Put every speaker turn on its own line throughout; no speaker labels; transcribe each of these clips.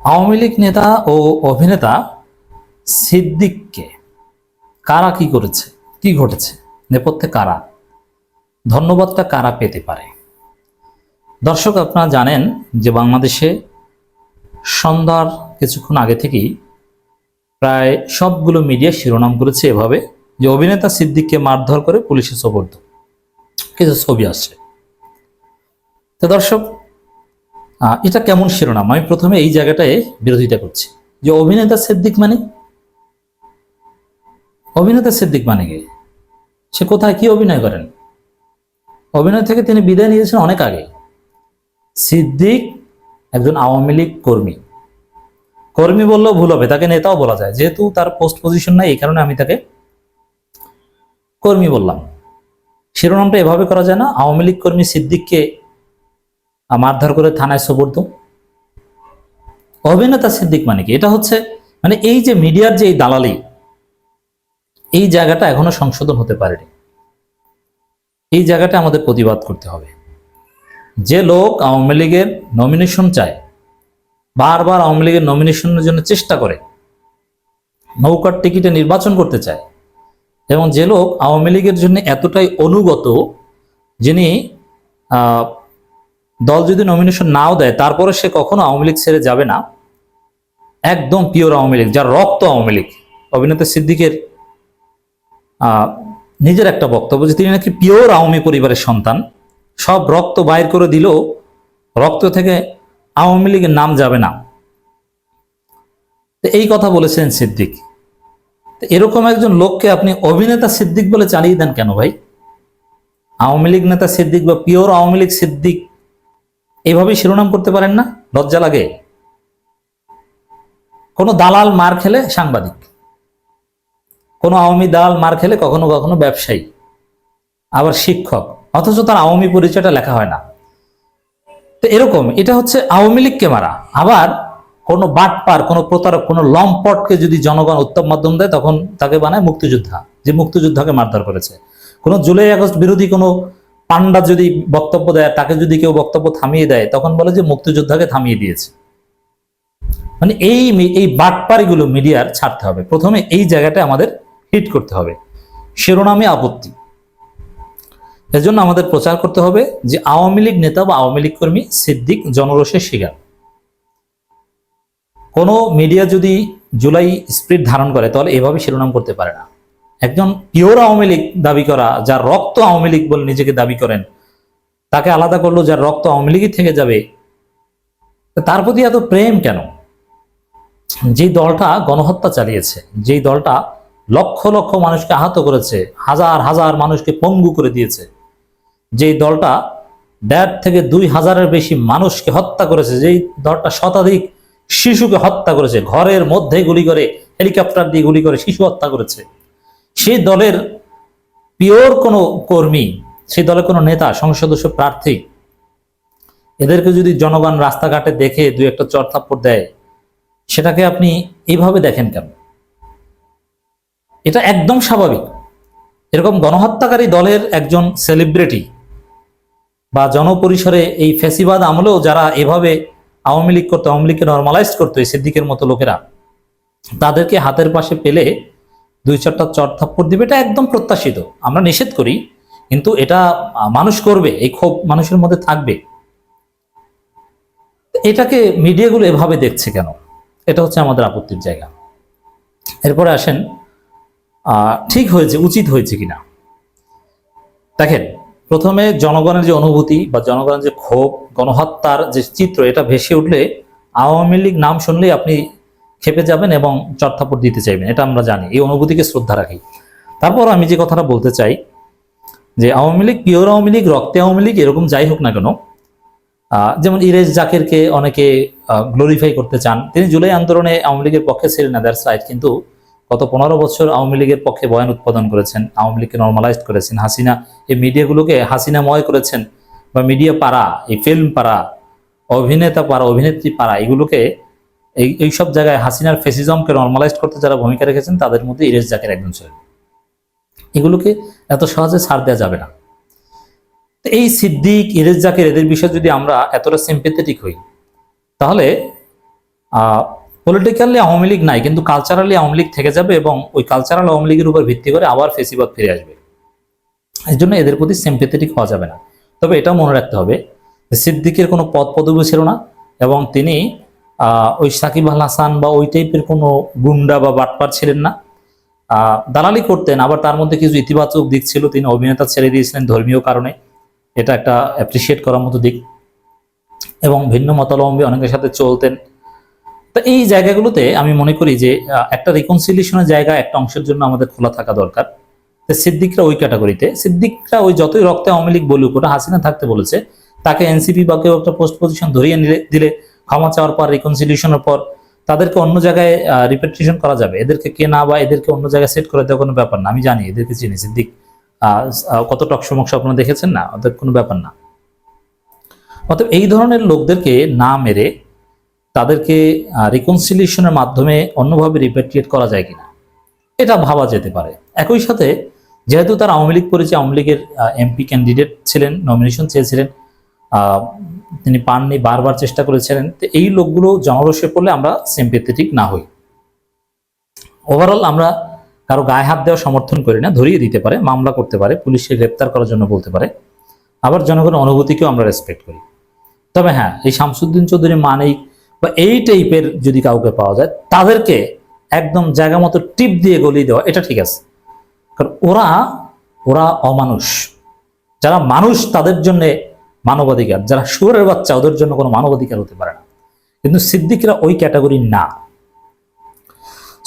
আওয়ামী লীগ নেতা ও অভিনেতা সিদ্দিককে কারা কি করেছে? কি ঘটেছে? নেপথ্যে কারা? ধন্যবাদটা কারা পেতে পারে? দর্শক, আপনারা জানেন যে বাংলাদেশে সন্ধ্যার কিছুক্ষণ আগে থেকেই প্রায় সবগুলো মিডিয়া শিরোনাম করেছে এভাবে যে অভিনেতা সিদ্দিককে মারধর করে পুলিশে সোপর্দ। কিছু ছবি আসছে। তো দর্শক এটা কেমন শিরোনাম? আমি প্রথমে এই জায়গাটায় বিরোধিতা করছি। যে অভিনেতা সিদ্দিক মানে? অভিনেতা সিদ্দিক মানে কে? সে কোথায় কি অভিনয় করেন? অভিনয় থেকে তিনি বিদায় নিয়েছেন অনেক আগে। সিদ্দিক একজন আওয়ামী লীগ কর্মী। কর্মী বললেও ভুল হবে, তাকে নেতাও বলা যায়। যেহেতু তার পোস্ট পজিশন নাই, এই কারণে আমি তাকে কর্মী বললাম। শিরোনামটা এভাবে করা যায় না, আওয়ামী লীগ কর্মী সিদ্দিককে মারধর করে থানায় সোপর্দ অভিনেতা সিদ্দিক মানে কি? এটা হচ্ছে মানে এই যে মিডিয়ার যে এই দালালি, এই জায়গাটা এখনও সংশোধন হতে পারেনি। এই জায়গাটা আমাদের প্রতিবাদ করতে হবে। যে লোক আওয়ামী লীগের নমিনেশন চায়, বারবার আওয়ামী লীগের নমিনেশনের জন্য চেষ্টা করে, নৌকার টিকিটে নির্বাচন করতে চায়, এবং যে লোক আওয়ামী লীগের জন্য এতটাই অনুগত, যিনি দল যদি নমিনেশন নাও দেয়, তারপরে সে কখনো আওয়ামী লীগ ছেড়ে যাবে না। একদম পিওর আওয়ামী লীগ, যার রক্ত আওয়ামী লীগ। অভিনেতা সিদ্দিকের নিজের একটা বক্তব্য যে তিনি নাকি পিওর আওয়ামী পরিবারের সন্তান। সব রক্ত বাইর করে দিলেও রক্ত থেকে আওয়ামী লীগের নাম যাবে না। তো এই কথা বলেছেন সিদ্দিক। তো এরকম একজন লোককে আপনি অভিনেতা সিদ্দিক বলে চালিয়ে দেন কেন ভাই? আওয়ামী লীগ নেতা সিদ্দিক বা পিওর আওয়ামী লীগ সিদ্দিক এইভাবেই শিরোনাম করতে পারেন না? লজ্জা লাগে। কোনো দালাল মার খেলে সাংবাদিক। কোনো আওয়ামী দালাল মার খেলে কখনো কখনো ব্যবসায়ী। আবার শিক্ষক। অথচ তার আওয়ামী পরিচয়টা লেখা হয় না। তো এরকম, এটা হচ্ছে আওয়ামী লীগকে মারা। আবার কোনো বাটপার, কোনো প্রতারক, কোনো লম্পটকে যদি জনগণ উত্তম মাধ্যম দেয়, তখন তাকে বানায় মুক্তিযোদ্ধা, যে মুক্তিযোদ্ধাকে মারধর করেছে। কোনো জুলাই আগস্ট বিরোধী কোনো পান্ডা যদি বক্তব্য দেয়, তাকে যদি কেউ বক্তব্য থামিয়ে দেয়, তখন বলে যে মুক্তিযোদ্ধাকে থামিয়ে দিয়েছে। মানে এই এই বাটপারিগুলো মিডিয়ার ছাড়তে হবে। প্রথমে এই জায়গাটা আমাদের হিট করতে হবে। শিরোনামে আপত্তি। এজন্য আমাদের প্রচার করতে হবে যে আওয়ামী লীগ নেতা বা আওয়ামী লীগ কর্মী সিদ্দিক জনরোষের শিকার। কোনো মিডিয়া যদি জুলাই স্প্রিট ধারণ করে, তাহলে এভাবে শিরোনাম করতে পারে না। একজন পিওর আওয়ামী লীগ দাবি করা, যার রক্ত আওয়ামী লীগ বলে নিজেকে দাবি করেন, তাকে আলাদা করল যার রক্ত আওয়ামী লীগই থেকে যাবে। তার প্রতি এত প্রেম কেন? যেই দলটা গণহত্যা চালিয়েছে যেই দলটা লক্ষ লক্ষ মানুষকে আহত করেছে, হাজার হাজার মানুষকে পঙ্গু করে দিয়েছে যেই দলটা দেড় থেকে দুই হাজারের বেশি মানুষকে হত্যা করেছে, যেই দলটা শতাধিক শিশুকে হত্যা করেছে, ঘরের মধ্যে গুলি করে, হেলিকপ্টার দিয়ে গুলি করে, শিশু হত্যা করেছে। সেই দলের পিওর কোনো কর্মী সেই দলের কোনো নেতা সংসদ সদস্য প্রার্থী, এদেরকে যদি জনগণ রাস্তাঘাটে দেখে দুই একটা চড়থাপ্পড় দেয়, সেটাকে আপনি এইভাবে দেখেন কেন? এটা একদম স্বাভাবিক। এরকম গণহত্যাকারী দলের একজন সেলিব্রিটি বা জনপরিসরে এই ফেসিবাদ আমলেও যারা এভাবে আওয়ামী লীগ করতো, আওয়ামী লীগকে নর্মালাইজ করতো এই সিদ্দিকের মতো লোকেরা, তাদেরকে হাতের পাশে পেলে দুই চারটা চট থাপ্পড় দিবে, এটা একদম প্রত্যাশিত। আমরা নিষেধ করি, কিন্তু এটা মানুষ করবে, এই ক্ষোভ মানুষের মধ্যে থাকবে। এটাকে মিডিয়াগুলো এভাবে দেখছে কেন? এটা হচ্ছে আমাদের আপত্তির জায়গা। এরপরে আসেন ঠিক হয়েছে, উচিত হয়েছে কিনা? দেখেন, প্রথমে জনগণের যে অনুভূতি বা জনগণের যে ক্ষোভ, গণহত্যার যে চিত্র, এটা ভেসে উঠলে আওয়ামী লীগ নাম শুনলেই আপনি খেপে যাবেন এবং চটথাপড় দিতে চাইবেন, এটা আমরা জানি, এই অনুভূতিকে শ্রদ্ধা রাখি। তারপর আমি যে কথাটা বলতে চাই, যে আওয়ামী লীগ, পিওর আওয়ামী লীগ, রক্তে আওয়ামী লীগ, এরকম যাই হোক না কেন যেমন ইরেজ জাকেরকে অনেকে গ্লোরিফাই করতে চান, তিনি জুলাই আন্দোলনে আওয়ামী লীগের পক্ষে ছিলেন না দ্যাটস রাইট কিন্তু গত পনেরো বছর আওয়ামী লীগের পক্ষে বয়ান উৎপাদন করেছেন, আওয়ামী লীগকে নর্মালাইজ করেছেন, হাসিনা, এই মিডিয়াগুলোকে হাসিনাময় করেছেন, বা মিডিয়া পাড়া, এই ফিল্ম পাড়া, অভিনেতা পাড়া, অভিনেত্রী পাড়া, এগুলোকে এই এই সব জায়গায় হাসিনার ফেসিজমকে নর্মালাইজ করতে যারা ভূমিকা রেখেছেন, তাদের মধ্যে ইরেজ জাকের একজন ছিলেন। এগুলোকে এত সহজে ছাড় দেওয়া যাবে না। এই সিদ্দিক ইরেজ জাকের এদের বিষয়ে যদি আমরা এতটা সিম্পেথেটিক হই, তাহলে পলিটিক্যালি আওয়ামী লীগ নাই, কিন্তু কালচারালি আওয়ামী লীগ থেকে যাবে এবং ওই কালচারাল আওয়ামী লীগের উপর ভিত্তি করে আবার ফেসিবাদ ফিরে আসবে। এই জন্য এদের প্রতি সিম্পেথেটিক হওয়া যাবে না। তবে এটাও মনে রাখতে হবে সিদ্দিকের কোনো পদ পদবি ছিল না এবং তিনি ওই সাকিব আল হাসান বা ওই টাইপের কোনো গুন্ডা বা বাটপার ছিলেন না। দালালি করতেন, আবার তার মধ্যে কিছু ইতিবাচক দিক ছিল, তিনি অভিনেতা ছেড়ে দিয়েছিলেন ধর্মীয় কারণে। এটা একটা অ্যাপ্রিসিয়েট করার মতো দিক। এবং ভিন্ন মতাবলম্বী অনেকের সাথে চলতেন। তো এই জায়গাগুলোতে আমি মনে করি যে একটা রিকনসিলিয়েশনের জায়গা একটা অংশের জন্য আমাদের খোলা থাকা দরকার। সিদ্দিকরা ওই ক্যাটাগরিতে সিদ্দিকরা ওই যতই রক্তে আওয়ামী লীগ বলুক, ওটা হাসিনা থাকতে বলেছে, তাকে এনসিপি বা কেউ একটা পোস্ট পজিশন ধরিয়ে দিলে ক্ষমা চাওয়ার পর রিকনসিলিয়েশনের পর তাদেরকে অন্য জায়গায় রিপেট্রেশন করা যাবে। এদেরকে কে না বা এদেরকে অন্য জায়গায় সেট করে দেওয়ার কোনো ব্যাপার না। আমি জানি, এদেরকে চিনি, সিদ্দিক। কত টকসমক্ষ আপনারা দেখেছেন না? ওদের কোনো ব্যাপার না। অতএব এই ধরনের লোকদেরকে না মেরে তাদেরকে রিকনসিলিয়েশনের মাধ্যমে অন্যভাবে রিপেট্রিয়েট করা যায় কিনা, এটা ভাবা যেতে পারে। একই সাথে যেহেতু তার আওয়ামী লীগ পরিচয়, আওয়ামী লীগের এমপি ক্যান্ডিডেট ছিলেন নমিনেশন চেয়েছিলেন তিনি পাননি, বারবার চেষ্টা করেছিলেন। তো এই লোকগুলো জনরসে পড়লে আমরা সিম্পেথেটিক না হই। ওভারঅল আমরা কারও গায়ে হাত দেওয়া সমর্থন করি না, ধরিয়ে দিতে পারে, মামলা করতে পারে, পুলিশকে গ্রেপ্তার করার জন্য বলতে পারে। আবার জনগণের অনুভূতিকেও আমরা রেসপেক্ট করি। তবে হ্যাঁ এই শামসুদ্দিন চৌধুরী মানিক বা এই টাইপের যদি কাউকে পাওয়া যায়, তাদেরকে একদম জায়গা মতো টিপ দিয়ে গলিয়ে দেওয়া, এটা ঠিক আছে। কারণ ওরা ওরা অমানুষ। যারা মানুষ, তাদের জন্য মানবাধিকার, যারা সুরের বাচ্চা, ওদের জন্য কোনো মানবাধিকার হতে পারে না। কিন্তু সিদ্দিকরা ওই ক্যাটাগরি না।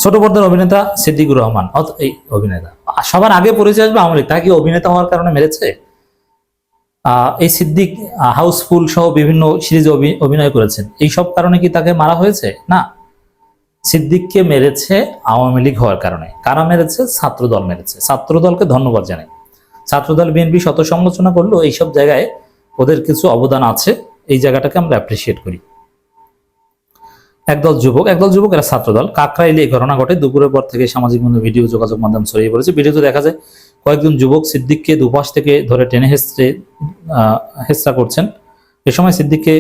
ছোট পর্দার অভিনেতা সিদ্দিকুর রহমান এই অভিনেতা, সবার আগে পরিচয় আসবে আওয়ামী লীগ তাকে অভিনেতা হওয়ার কারণে মেরেছে? এই সিদ্দিক হাউসফুল সহ বিভিন্ন সিরিজে অভিনয় করেছেন। এই সব কারণে কি তাকে মারা হয়েছে? না। সিদ্দিককে মেরেছে আওয়ামী লীগ হওয়ার কারণে। কারা মেরেছে? ছাত্রদল মেরেছে। ছাত্রদলকে ধন্যবাদ জানাই। ছাত্রদল বিএনপি শত সমালোচনা করলেও এইসব জায়গায় ওদের কিছু অবদান আছে, এই জায়গাটাকে আমরা অ্যাপ্রিসিয়েট করি। একদল যুবক একদল যুবক, এরা ছাত্রদল। কাকরাইলে এই ঘটনা ঘটে। দুপুরের পর থেকে সামাজিক ভিডিও যোগাযোগ মাধ্যম ছড়িয়ে পড়েছে। ভিডিওতে দেখা যায়, কয়েকজন যুবক সিদ্দিককে দুপাশ থেকে ধরে টেনে হেসড়ে হেসরা করছেন। এ সময় সিদ্দিককে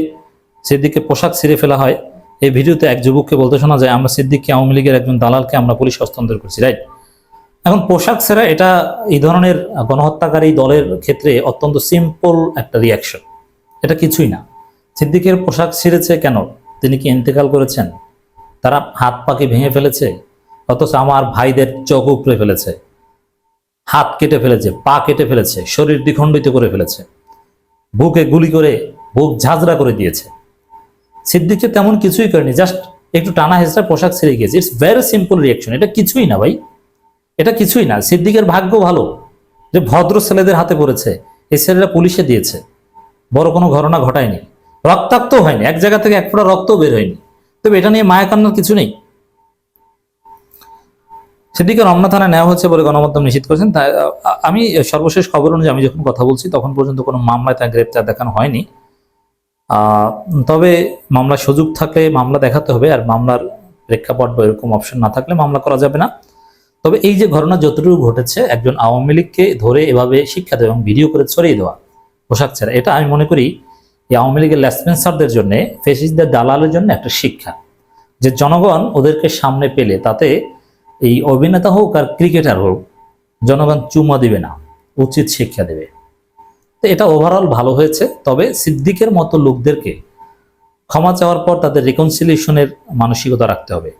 সিদ্দিককে পোশাক ছিঁড়ে ফেলা হয়। এই ভিডিওতে এক যুবককে বলতে শোনা যায়, আমরা সিদ্দিককে, আওয়ামী লীগের একজন দালালকে আমরা পুলিশ হস্তান্তর করছি, রাইট? এখন পোশাক ছেঁড়া এটা এই ধরনের গণহত্যাকারী দলের ক্ষেত্রে অত্যন্ত সিম্পল একটা রিয়াকশন এটা কিছুই না। সিদ্দিকের পোশাক ছিঁড়েছে কেন? তিনি কি ইন্তেকাল করেছেন? তারা হাত পাকে ভেঙে ফেলেছে? অথচ আমার ভাইদের চোখ উপড়ে ফেলেছে। হাত কেটে ফেলেছে, পা কেটে ফেলেছে, শরীর দ্বিখণ্ডিত করে ফেলেছে। বুকে গুলি করে, বুক ঝাঁঝরা করে দিয়েছে। সিদ্দিককে তেমন কিছুই করেনি, জাস্ট একটু টানা হেসরা পোশাক ছেড়ে গিয়েছে। ইটস ভেরি সিম্পল রিয়াকশন এটা কিছুই না ভাই। এটা কিছুই না। সিদ্দিকের ভাগ্য ভালো যে ভদ্র ছেলেদের হাতে পড়েছে। এই ছেলেরা পুলিশে দিয়েছে। বড় কোনো ঘটনা ঘটায়নি। রক্তাক্ত হয়নি। এক জায়গা থেকে এক ফোঁটা রক্তও বের হয়নি। তবে এটা নিয়ে মায়া কান্নার কিছু নেই। সেদিকে রমনা থানা নেওয়া হচ্ছে বলে গণমাধ্যম নিশ্চিত করেছেন। তাই আমি সর্বশেষ খবর অনুযায়ী আমি যখন কথা বলছি, তখন পর্যন্ত কোনো মামলায় তার গ্রেপ্তার দেখানো হয়নি। তবে মামলার সুযোগ থাকলে মামলা দেখাতে হবে। আর মামলার প্রেক্ষাপট বা এরকম অপশন না থাকলে মামলা করা যাবে না। তবে এই যে ঘটনা যতটুকু ঘটেছে, একজন আওয়ামী লীগকে ধরে এভাবে শিক্ষা দেওয়া এবং ভিডিও করে ছড়িয়ে দেওয়া পোশাক ছাড়া, এটা আমি মনে করি এই আওয়ামী লীগের লেসপেন্সারদের জন্য ফেসিসদের দালালের জন্য একটা শিক্ষা। যে জনগণ ওদেরকে সামনে পেলে তাতে এই অভিনেতা হোক আর ক্রিকেটার হোক, জনগণ চুমা দিবে না, উচিত শিক্ষা দেবে। তো এটা ওভারঅল ভালো হয়েছে, তবে সিদ্দিকের মতো লোকদেরকে ক্ষমা চাওয়ার পর তাদের রিকনসিলিয়েশনের মানসিকতা রাখতে হবে।